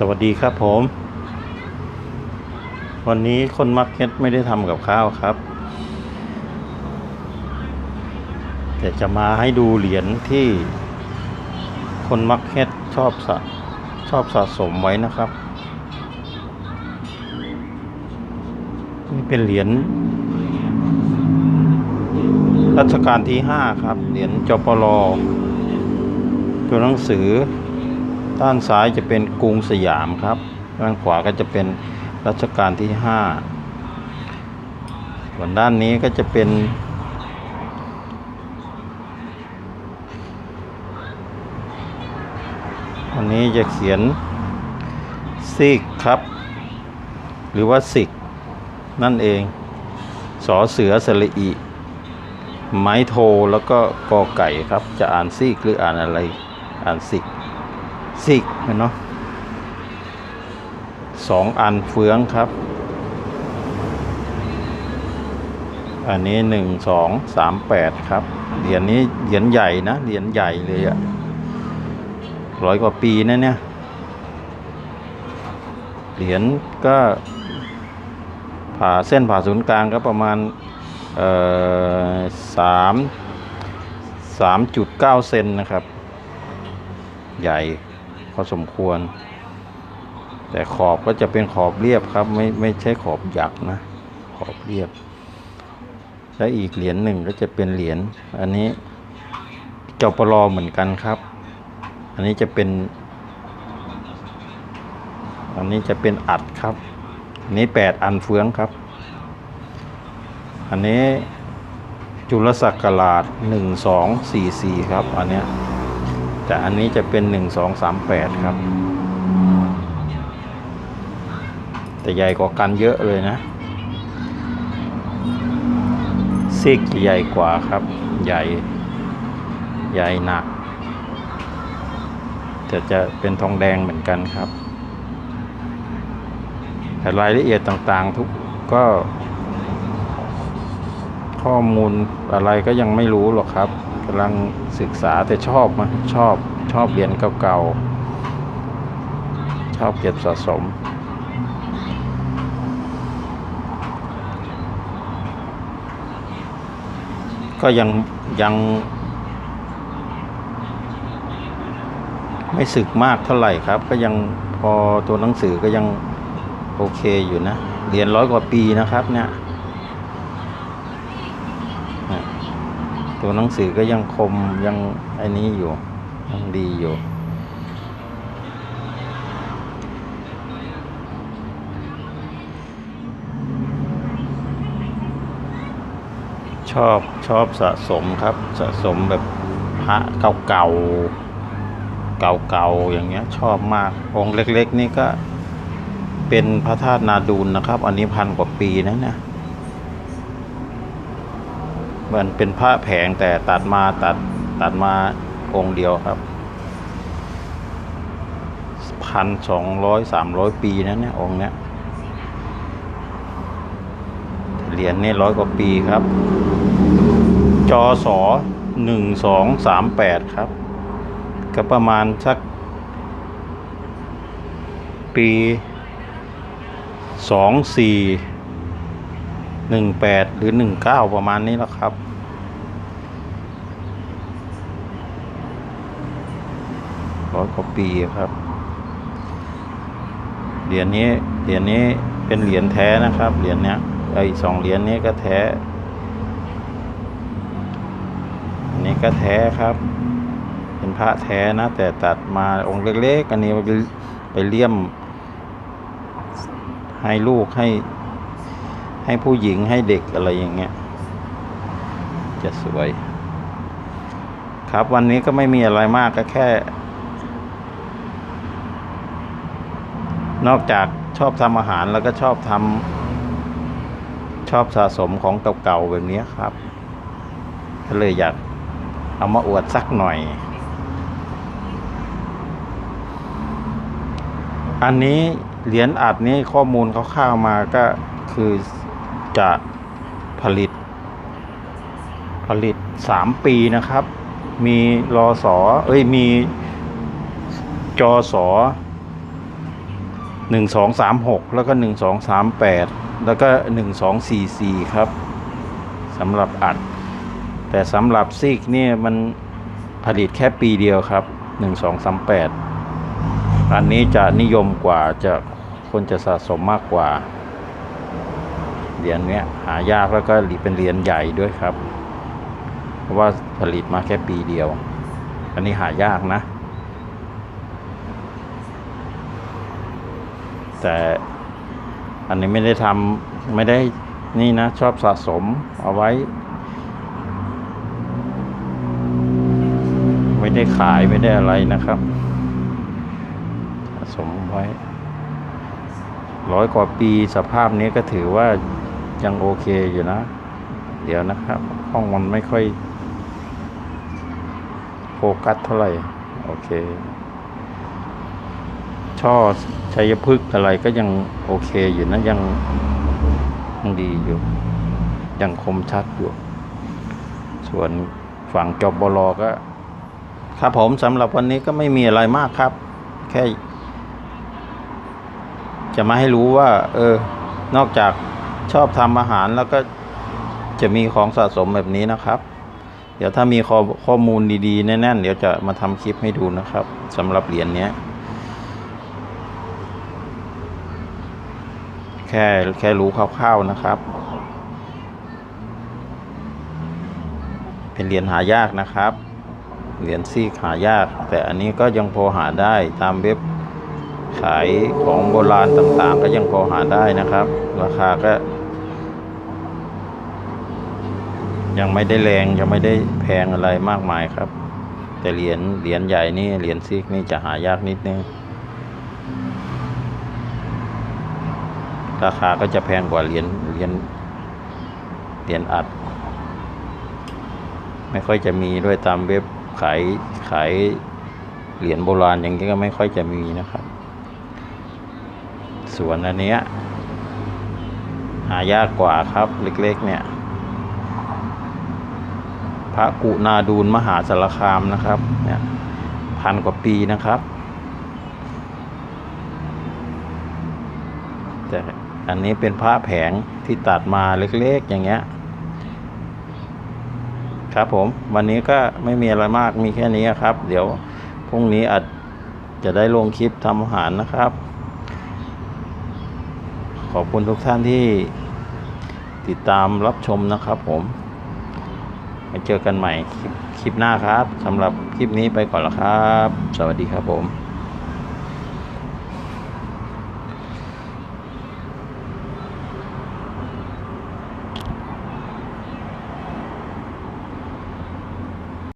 สวัสดีครับผม วันนี้คนมักเก็ตไม่ได้ทำกับข้าวครับแต่จะมาให้ดูเหรียญที่คนมักเก็ตชอบสะชอบสะสมไว้นะครับ นี่เป็นเหรียญรัชกาลที่ห้าครับ เหรียญจปรตัวหนังสือ ด้านซ้ายจะเป็นกรุงสยามครับ ด้านขวาก็จะเป็นรัชกาลที่ห้าส่วนด้านนี้ก็จะเป็นวันนี้จะเขียนซิกครับ หรือว่าสิก นั่นเองสอเสือสระอีไม้โทแล้วก็กอไก่ครับ จะอ่านซีกหรืออ่านอะไร อ่านสิก สิกเนาะสองอันเฟืองครับ อันนี้หนึ่งสองสามแปดครับ เหรียญนี้เหรียญใหญ่นะเหรียญใหญ่เลยอะร้อยกว่าปีนะเนี่ย เหรียญก็ผ่าเส้นผ่าศูนย์กลางก็ประมาณสามสามจุดเก้าเซนนะครับ ใหญ่ อสมควร แต่ขอบก็จะเป็นขอบเรียบครับ ไม่ไม่ใช่ขอบหยักนะ ขอบเรียบ และอีกเหรียญหนึ่งก็จะเป็นเหรียญอันนี้เจ้าปลอเหมือนกันครับ อันนี้จะเป็น อันนี้จะเป็นอัดครับอันนี้แปดอันเฟืองครับ อันนี้จุลศักราชหนึ่งสองสี่สี่ครับ อันเนี้ย แต่อันนี้จะเป็นหนึ่งสองสามแปดครับ แต่ใหญ่กว่ากันเยอะเลยนะซิกใหญ่กว่าครับ ใหญ่ใหญ่หนักแต่จะเป็นทองแดงเหมือนกันครับแต่รายละเอียดต่างๆทุกก็ ข้อมูลอะไรก็ยังไม่รู้หรอกครับกำลังศึกษาแต่ชอบมาชอบชอบเหรียญเก่าๆ ชอบเก็บสะสมก็ยังยัง ไม่สึกมากเท่าไหร่ครับ ก็ยังพอตัวหนังสือก็ยังโอเคอยู่นะ เรียญร้อยกว่าปีนะครับเนี่ย ตัวหนังสือก็ยังคมยังไอ้นี้อยู่ยังดีอยู่ชอบชอบสะสมครับ สะสมแบบพระเก่าๆเก่าๆอย่างเงี้ย ชอบมากองค์เล็ก ๆ นี่ก็เป็นพระธาตุนาดูลนะครับ อันนี้พันกว่าปีนะเนี่ย มันเป็นผ้าแผงแต่ตัดมาตัดตัดมาองค์เดียวครับพันสองร้อยสามร้อยปีนะเนี่ยองค์เนี้ยเหรียญนี่ร้อยกว่าปีครับ จอสอหนึ่งสองสามแปดครับ ก็ประมาณสัก ปีสองสี่ หนึ่งแปดหรือหนึ่งเก้าประมาณนี้แล้วครับ ร้อยกว่าปีครับ เหรียญนี้ เหรียญนี้เป็นเหรียญแท้นะครับ เหรียญเนี้ย ไอสองเหรียญนี้ก็แท้ อันนี้ก็แท้ครับ เป็นพระแท้นะ แต่ตัดมาองค์เล็กๆ อันนี้ไปไปเลี่ยม ให้ลูกให้ ให้ผู้หญิงให้เด็กอะไรอย่างเงี้ย จะสวย ครับวันนี้ก็ไม่มีอะไรมากก็แค่ นอกจากชอบทำอาหารแล้วก็ชอบทำชอบสะสมของเก่าๆแบบนี้ครับ ก็เลยอยากเอามาอวดสักหน่อย อันนี้เหรียญอัดนี้ข้อมูลเขาข้าวมาก็คือ จะผลิต ผลิตสามปีนะครับ มีรอสอเอ้ยมีจอสอหนึ่งสองสามหกแล้วก็หนึ่งสองสามแปดแล้วก็หนึ่งสองสี่สี่ครับสำหรับอัด แต่สำหรับซีกเนี่ยมันผลิตแค่ปีเดียวครับหนึ่งสองสามแปดอันนี้จะนิยมกว่าจะคนจะสะสมมากกว่า เหรียญเนี้ยหายากแล้วก็เป็นเหรียญใหญ่ด้วยครับ เพราะว่าผลิตมาแค่ปีเดียว อันนี้หายากนะ แต่อันนี้ไม่ได้ทำไม่ได้นี่นะ ชอบสะสมเอาไว้ ไม่ได้ขายไม่ได้อะไรนะครับสะสมไว้ร้อยกว่าปีสภาพนี้ก็ถือว่า ยังโอเคอยู่นะ เดี๋ยวนะครับ ห้องมันไม่ค่อย โฟกัสเท่าไหร่ โอเค ช่อชัยพฤกษ์อะไรก็ยังโอเคอยู่นะ ยังยังดีอยู่ ยังคมชัดอยู่ ส่วนฝั่งจบบลก็ ครับผมสำหรับวันนี้ก็ไม่มีอะไรมากครับ แค่ จะมาให้รู้ว่า เออ นอกจาก ชอบทำอาหารแล้วก็จะมีของสะสมแบบนี้นะครับ เดี๋ยวถ้ามีข้อข้อมูลดีๆ แน่นๆ เดี๋ยวจะมาทำคลิปให้ดูนะครับสำหรับเหรียญเนี้แค่แค่รู้คร่าวๆนะครับ เป็นเหรียญหายากนะครับ เหรียญซีกหายาก แต่อันนี้ก็ยังพอหาได้ตามเว็บขายของโบราณต่างๆ ก็ยังพอหาได้นะครับ ราคาก็ ยังไม่ได้แรงยังไม่ได้แพงอะไรมากมายครับ แต่เหรียญเหรียญใหญ่นี่เหรียญซีกนี่จะหายากนิดนึงราคาก็จะแพงกว่าเหรียญเหรียญเหรียญอัด ไม่ค่อยจะมีด้วยตามเว็บขายขายเหรียญโบราณอย่างนี้ก็ไม่ค่อยจะมีนะครับ ส่วนอันเนี้ยหายากกว่าครับเล็กๆเนี่ย พระกุนาดูลมหาสารคามนะครับเนี่ยพันกว่าปีนะครับ แต่อันนี้เป็นพระแผงที่ตัดมาเล็กๆอย่างเงี้ย ครับผม วันนี้ก็ไม่มีอะไรมากมีแค่นี้ครับ เดี๋ยวพรุ่งนี้อาจจะได้ลงคลิปทำอาหารนะครับ ขอบคุณทุกท่านที่ติดตามรับชมนะครับผม ไว้เจอกันใหม่คลิปคลิปหน้าครับสำหรับคลิปนี้ไปก่อนแล้วครับ สวัสดีครับผม